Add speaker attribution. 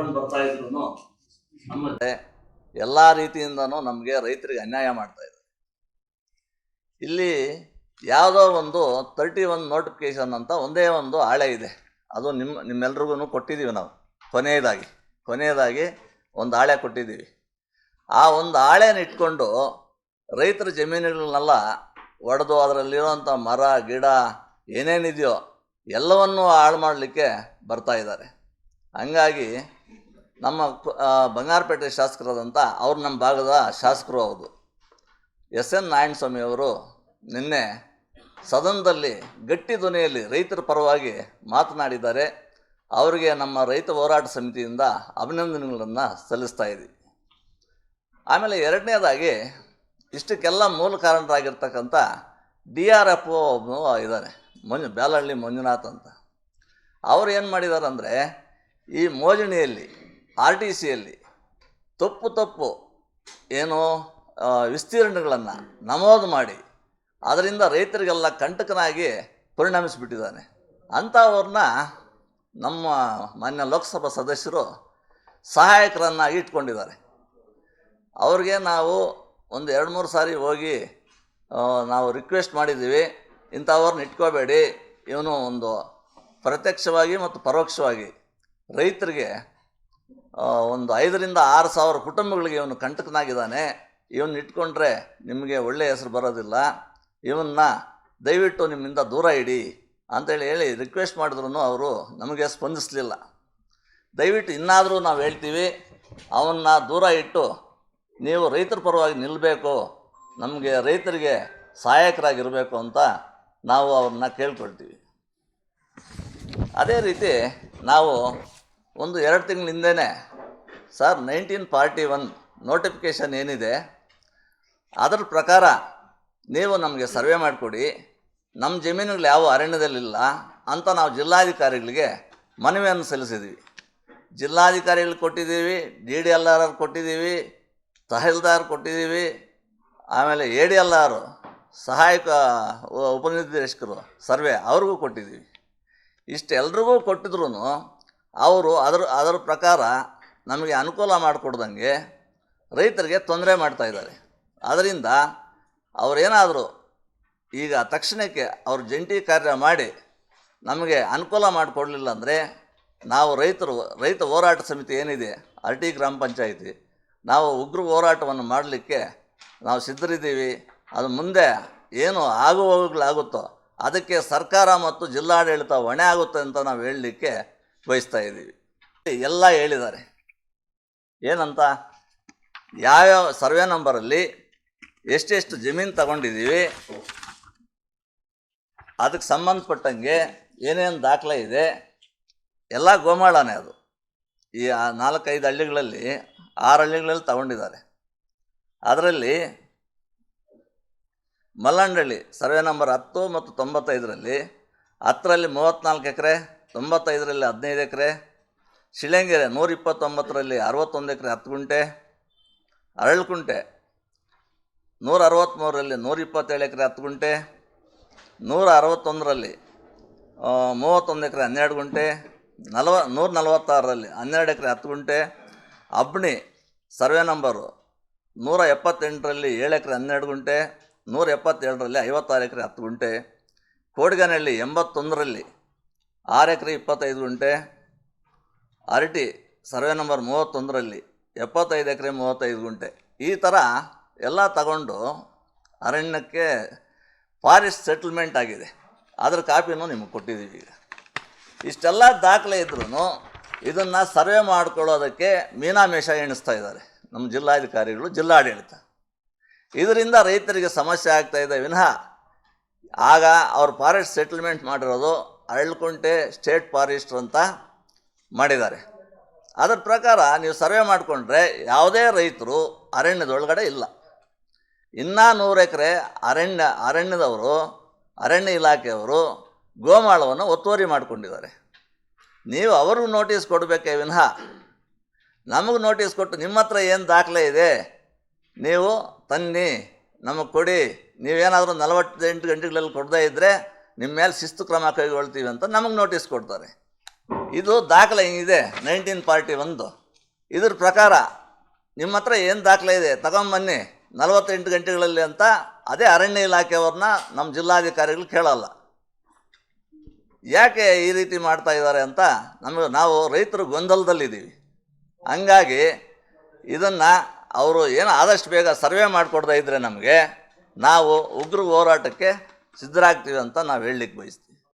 Speaker 1: ಮಾಡ್ಕೊಂಡು ಬರ್ತಾ ಇದ್ರು ನಮ್ಮ ಎಲ್ಲ ರೀತಿಯಿಂದನೂ ನಮಗೆ ರೈತರಿಗೆ ಅನ್ಯಾಯ ಮಾಡ್ತಾ ಇದ್ದಾರೆ ಇಲ್ಲಿ ಯಾವುದೋ ಒಂದು ತರ್ಟಿ ಒನ್ ನೋಟಿಫಿಕೇಶನ್ ಅಂತ ಒಂದೇ ಒಂದು ಹಾಳೆ ಇದೆ. ಅದು ನಿಮ್ಮ ನಿಮ್ಮೆಲ್ರಿಗೂ ಕೊಟ್ಟಿದ್ದೀವಿ ನಾವು. ಕೊನೆಯದಾಗಿ ಕೊನೆಯದಾಗಿ ಒಂದು ಹಾಳೆ ಕೊಟ್ಟಿದ್ದೀವಿ ಆ ಒಂದು ಹಾಳೆನ ಇಟ್ಕೊಂಡು ರೈತರ ಜಮೀನುಗಳನ್ನೆಲ್ಲ ಒಡೆದು ಅದರಲ್ಲಿರೋಂಥ ಮರ, ಗಿಡ ಏನೇನಿದೆಯೋ ಎಲ್ಲವನ್ನೂ ಹಾಳು ಮಾಡಲಿಕ್ಕೆ ಬರ್ತಾ ಇದ್ದಾರೆ. ಹಂಗಾಗಿ ನಮ್ಮ ಬಂಗಾರಪೇಟೆ ಶಾಸಕರಾದಂಥ ಅವ್ರು ನಮ್ಮ ಭಾಗದ ಶಾಸಕರು ಹೌದು ಎಸ್ ಎನ್ ನಾರಾಯಣಸ್ವಾಮಿ ಅವರು ನಿನ್ನೆ ಸದನದಲ್ಲಿ ಗಟ್ಟಿ ಧ್ವನಿಯಲ್ಲಿ ರೈತರ ಪರವಾಗಿ ಮಾತನಾಡಿದ್ದಾರೆ. ಅವರಿಗೆ ನಮ್ಮ ರೈತ ಹೋರಾಟ ಸಮಿತಿಯಿಂದ ಅಭಿನಂದನೆಗಳನ್ನು ಸಲ್ಲಿಸ್ತಾ ಇದ್ದೀವಿ ಆಮೇಲೆ ಎರಡನೇದಾಗಿ ಇಷ್ಟಕ್ಕೆಲ್ಲ ಮೂಲ ಕಾರಣರಾಗಿರ್ತಕ್ಕಂಥ ಡಿ ಆರ್ ಎಫ್ ಒಬ್ಬ ಇದ್ದಾನೆ ಮಂಜು ಬ್ಯಾಲಹಳ್ಳಿ ಮಂಜುನಾಥ್ ಅಂತ. ಅವ್ರು ಏನು ಮಾಡಿದ್ದಾರೆ ಅಂದರೆ ಈ ಮೋಜಣಿಯಲ್ಲಿ, ಆರ್ ಟಿ ಸಿಯಲ್ಲಿ ತಪ್ಪು ತಪ್ಪು ಏನು ವಿಸ್ತೀರ್ಣಗಳನ್ನು ನಮೋದು ಮಾಡಿ ಅದರಿಂದ ರೈತರಿಗೆಲ್ಲ ಕಂಟಕನಾಗಿ ಪರಿಣಮಿಸಿಬಿಟ್ಟಿದ್ದಾನೆ. ಅಂಥವ್ರನ್ನ ನಮ್ಮ ಮಾನ್ಯ ಲೋಕಸಭಾ ಸದಸ್ಯರು ಸಹಾಯಕರನ್ನಾಗಿ ಇಟ್ಕೊಂಡಿದ್ದಾರೆ. ಅವ್ರಿಗೆ ನಾವು ಒಂದು ಎರಡು ಮೂರು ಸಾರಿ ಹೋಗಿ ನಾವು ರಿಕ್ವೆಸ್ಟ್ ಮಾಡಿದ್ದೀವಿ, ಇಂಥವ್ರನ್ನ ಇಟ್ಕೋಬೇಡಿ, ಇವನು ಒಂದು ಪ್ರತ್ಯಕ್ಷವಾಗಿ ಮತ್ತು ಪರೋಕ್ಷವಾಗಿ ರೈತರಿಗೆ ಒಂದು ಐದರಿಂದ ಆರು ಸಾವಿರ ಕುಟುಂಬಗಳಿಗೆ ಇವನು ಕಂಟಕನಾಗಿದ್ದಾನೆ. ಇವನ್ನ ಇಟ್ಕೊಂಡ್ರೆ ನಿಮಗೆ ಒಳ್ಳೆಯ ಹೆಸರು ಬರೋದಿಲ್ಲ. ಇವನ್ನ ದಯವಿಟ್ಟು ನಿಮ್ಮಿಂದ ದೂರ ಇಡಿ ಅಂತೇಳಿ ಹೇಳಿ ರಿಕ್ವೆಸ್ಟ್ ಮಾಡಿದ್ರು ಅವರು ನಮಗೆ ಸ್ಪಂದಿಸಲಿಲ್ಲ. ದಯವಿಟ್ಟು ಇನ್ನಾದರೂ ನಾವು ಹೇಳ್ತೀವಿ, ಅವನ್ನ ದೂರ ಇಟ್ಟು ನೀವು ರೈತರ ಪರವಾಗಿ ನಿಲ್ಲಬೇಕು ನಮಗೆ ರೈತರಿಗೆ ಸಹಾಯಕರಾಗಿರಬೇಕು ಅಂತ ನಾವು ಅವ್ರನ್ನ ಕೇಳ್ಕೊಳ್ತೀವಿ. ಅದೇ ರೀತಿ ನಾವು ಒಂದು ಎರಡು ತಿಂಗಳ ಹಿಂದೆನೇ sir nineteen forty one notification ಏನಿದೆ, ಅದರ ಪ್ರಕಾರ ನೀವು ನಮಗೆ ಸರ್ವೆ ಮಾಡಿಕೊಡಿ. ನಮ್ಮ ಜಮೀನುಗಳು ಯಾವ ಅರಣ್ಯದಲ್ಲಿಲ್ಲ ಅಂತ ನಾವು ಜಿಲ್ಲಾಧಿಕಾರಿಗಳಿಗೆ ಮನವಿಯನ್ನು ಸಲ್ಲಿಸಿದ್ದೀವಿ ಜಿಲ್ಲಾಧಿಕಾರಿಗಳಿಗೆ ಕೊಟ್ಟಿದ್ದೀವಿ, ಡಿ ಡಿ ಎಲ್ ಆರ್ ಕೊಟ್ಟಿದ್ದೀವಿ, ತಹಸೀಲ್ದಾರ್ ಕೊಟ್ಟಿದ್ದೀವಿ, ಆಮೇಲೆ ಎ ಡಿ ಎಲ್ ಆರ್ ಸಹಾಯಕ ಉಪನಿರ್ದೇಶಕರು ಸರ್ವೆ ಅವ್ರಿಗೂ ಕೊಟ್ಟಿದ್ದೀವಿ. ಇಷ್ಟೆಲ್ರಿಗೂ ಕೊಟ್ಟಿದ್ರು ಅವರು ಅದರ ಅದರ ಪ್ರಕಾರ ನಮಗೆ ಅನುಕೂಲ ಮಾಡಿಕೊಡ್ದಂಗೆ ರೈತರಿಗೆ ತೊಂದರೆ ಮಾಡ್ತಾಯಿದ್ದಾರೆ ಅದರಿಂದ ಅವರೇನಾದರೂ ಈಗ ತಕ್ಷಣಕ್ಕೆ ಅವರು ಜಂಟಿ ಕಾರ್ಯ ಮಾಡಿ ನಮಗೆ ಅನುಕೂಲ ಮಾಡಿಕೊಡ್ಲಿಲ್ಲ ಅಂದರೆ ನಾವು ರೈತರು, ರೈತ ಹೋರಾಟ ಸಮಿತಿ ಏನಿದೆ, ಅರಟಿ ಗ್ರಾಮ ಪಂಚಾಯಿತಿ, ನಾವು ಉಗ್ರ ಹೋರಾಟವನ್ನು ಮಾಡಲಿಕ್ಕೆ ನಾವು ಸಿದ್ಧರಿದ್ದೀವಿ. ಅದು ಮುಂದೆ ಏನು ಆಗುವಾಗಲಾಗುತ್ತೋ ಅದಕ್ಕೆ ಸರ್ಕಾರ ಮತ್ತು ಜಿಲ್ಲಾಡಳಿತ ಹೊಣೆ ಆಗುತ್ತೆ ಅಂತ ನಾವು ಹೇಳಲಿಕ್ಕೆ ಬಯಸ್ತಾ ಇದ್ದೀವಿ. ಎಲ್ಲ ಹೇಳಿದ್ದಾರೆ. ಏನಂತ? ಯಾವ್ಯಾವ ಸರ್ವೆ ನಂಬರಲ್ಲಿ ಎಷ್ಟೆಷ್ಟು ಜಮೀನು ತಗೊಂಡಿದ್ದೀವಿ ಅದಕ್ಕೆ ಸಂಬಂಧಪಟ್ಟಂಗೆ ಏನೇನು ದಾಖಲೆ ಇದೆ, ಎಲ್ಲ ಗೋಮಾಳನೇ ಅದು. ಈ ನಾಲ್ಕೈದು ಹಳ್ಳಿಗಳಲ್ಲಿ ಆರು ಹಳ್ಳಿಗಳಲ್ಲಿ ತಗೊಂಡಿದ್ದಾರೆ. ಅದರಲ್ಲಿ ಮಲ್ಲಂಡಳ್ಳಿ ಸರ್ವೆ ನಂಬರ್ ಹತ್ತು ಮತ್ತು ತೊಂಬತ್ತೈದರಲ್ಲಿ ಹತ್ತರಲ್ಲಿ ಮೂವತ್ತ್ನಾಲ್ಕು ಎಕರೆ ತೊಂಬತ್ತೈದರಲ್ಲಿ ಹದಿನೈದು ಎಕರೆ ಶಿಳಂಗೆರೆ ನೂರ ಇಪ್ಪತ್ತೊಂಬತ್ತರಲ್ಲಿ ಅರವತ್ತೊಂದು ಎಕರೆ ಹತ್ತು ಗುಂಟೆ, ಅರಳುಕುಂಟೆ ನೂರ ಅರವತ್ತ್ಮೂರರಲ್ಲಿ ನೂರ ಇಪ್ಪತ್ತೇಳು ಎಕರೆ ಹತ್ತು ಗುಂಟೆ ನೂರ ಅರವತ್ತೊಂದರಲ್ಲಿ ಮೂವತ್ತೊಂದು ಎಕರೆ ಹನ್ನೆರಡು ಗುಂಟೆ, ನಲವ ನೂರ ನಲವತ್ತಾರರಲ್ಲಿ ಹನ್ನೆರಡು ಎಕರೆ ಹತ್ತು ಗುಂಟೆ ಅಬ್ಣಿ ಸರ್ವೆ ನಂಬರು ನೂರ ಎಪ್ಪತ್ತೆಂಟರಲ್ಲಿ ಏಳು ಎಕರೆ ಹನ್ನೆರಡು ಗುಂಟೆ ನೂರ ಎಪ್ಪತ್ತೇಳರಲ್ಲಿ ಐವತ್ತಾರು ಎಕರೆ ಹತ್ತು ಗುಂಟೆ, ಕೋಡ್ಗನಹಳ್ಳಿ ಎಂಬತ್ತೊಂದರಲ್ಲಿ ಆರು ಎಕರೆ ಇಪ್ಪತ್ತೈದು ಗುಂಟೆ ಅರಟಿ ಸರ್ವೆ ನಂಬರ್ ಮೂವತ್ತೊಂದರಲ್ಲಿ ಎಪ್ಪತ್ತೈದು ಎಕರೆ ಮೂವತ್ತೈದು ಗುಂಟೆ ಈ ಥರ ಎಲ್ಲ ತಗೊಂಡು ಅರಣ್ಯಕ್ಕೆ ಫಾರೆಸ್ಟ್ ಸೆಟಲ್ಮೆಂಟ್ ಆಗಿದೆ. ಅದರ ಕಾಪಿನೂ ನಿಮಗೆ ಕೊಟ್ಟಿದ್ದೀವಿ ಈಗ. ಇಷ್ಟೆಲ್ಲ ದಾಖಲೆ ಇದ್ರೂ ಇದನ್ನು ಸರ್ವೆ ಮಾಡ್ಕೊಳ್ಳೋದಕ್ಕೆ ಮೀನಾಮೇಷ ಎಣಿಸ್ತಾ ಇದ್ದಾರೆ. ನಮ್ಮ ಜಿಲ್ಲಾಧಿಕಾರಿಗಳು, ಜಿಲ್ಲಾಡಳಿತ. ಇದರಿಂದ ರೈತರಿಗೆ ಸಮಸ್ಯೆ ಆಗ್ತಾ ಇದೆ. ವಿನಃ ಆಗ ಅವ್ರು ಫಾರೆಸ್ಟ್ ಸೆಟಲ್ಮೆಂಟ್ ಮಾಡಿರೋದು ಅರಳ್ಕುಂಟೆ ಸ್ಟೇಟ್ ಫಾರೆಸ್ಟ್ ಅಂತ ಮಾಡಿದ್ದಾರೆ. ಅದರ ಪ್ರಕಾರ ನೀವು ಸರ್ವೆ ಮಾಡಿಕೊಂಡ್ರೆ ಯಾವುದೇ ರೈತರು ಅರಣ್ಯದೊಳಗಡೆ ಇಲ್ಲ. ಇನ್ನೂ ನೂರು ಎಕರೆ ಅರಣ್ಯ, ಅರಣ್ಯದವರು, ಅರಣ್ಯ ಇಲಾಖೆಯವರು ಗೋಮಾಳವನ್ನು ಒತ್ತುವರಿ ಮಾಡಿಕೊಂಡಿದ್ದಾರೆ. ನೀವು ಅವರು ನೋಟಿಸ್ ಕೊಡಬೇಕೇ ವಿನಃ ನಮಗೆ ನೋಟಿಸ್ ಕೊಟ್ಟು ನಿಮ್ಮ ಹತ್ರ ಏನು ದಾಖಲೆ ಇದೆ ನೀವು ತನ್ನಿ ನಮಗೆ ಕೊಡಿ. ನೀವೇನಾದರೂ ನಲವತ್ತೆಂಟು ಗಂಟೆಗಳಲ್ಲಿ ಕೊಡದೇ ಇದ್ದರೆ ನಿಮ್ಮ ಮೇಲೆ ಶಿಸ್ತು ಕ್ರಮ ಕೈಗೊಳ್ತೀವಿ ಅಂತ ನಮಗೆ ನೋಟಿಸ್ ಕೊಡ್ತಾರೆ. ಇದು ದಾಖಲೆ ಇದೆ ನೈನ್ಟೀನ್ ಪಾರ್ಟಿ ಒಂದು. ಇದ್ರ ಪ್ರಕಾರ ನಿಮ್ಮ ಹತ್ರ ಏನು ದಾಖಲೆ ಇದೆ? ತಗೊಂಬನ್ನಿ ನಲವತ್ತೆಂಟು ಗಂಟೆಗಳಲ್ಲಿ ಅಂತ ಅದೇ ಅರಣ್ಯ ಇಲಾಖೆಯವ್ರನ್ನ ನಮ್ಮ ಜಿಲ್ಲಾಧಿಕಾರಿಗಳು ಕೇಳಲ್ಲ. ಯಾಕೆ ಈ ರೀತಿ ಮಾಡ್ತಾ ಇದ್ದಾರೆ ಅಂತ ನಮಗೆ ನಾವು ರೈತರು ಗೊಂದಲದಲ್ಲಿದ್ದೀವಿ ಹಂಗಾಗಿ ಇದನ್ನು ಅವರು ಏನು ಆದಷ್ಟು ಬೇಗ ಸರ್ವೆ ಮಾಡಿಕೊಡ್ತಾ ಇದ್ದರೆ ನಮಗೆ ನಾವು ಉಗ್ರ ಹೋರಾಟಕ್ಕೆ ಸಿದ್ಧರಾಗ್ತೀವಿ ಅಂತ ನಾವು ಹೇಳಲಿಕ್ಕೆ ಬಯಸ್ತೀವಿ.